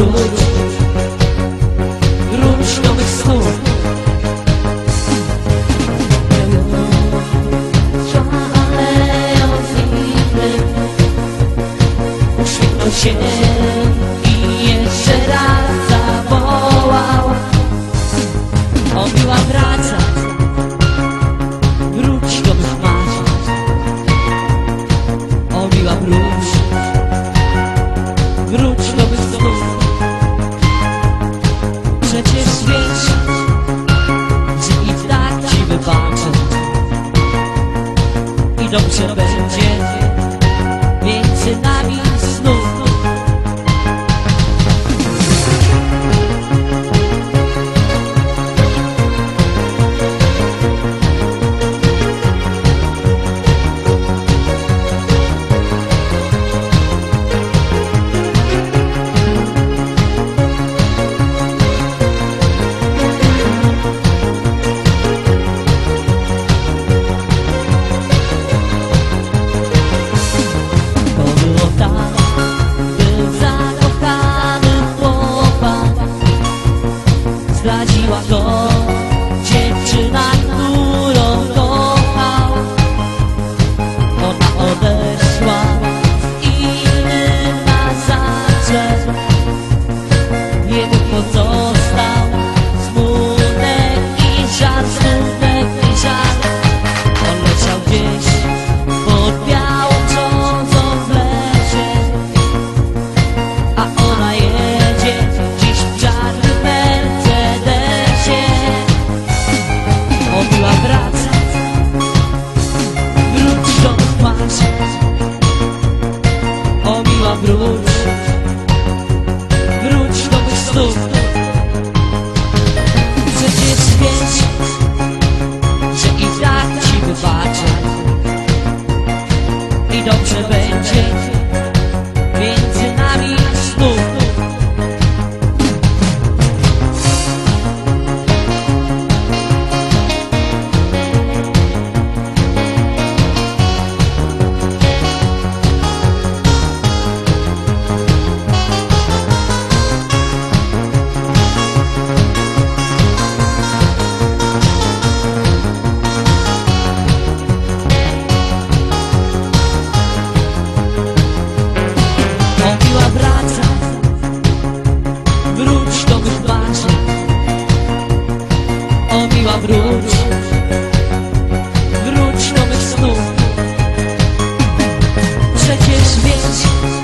Rumun Różnowych snów Uśmiechnął się wróć. Wróć do mych snów Przecież wiesz,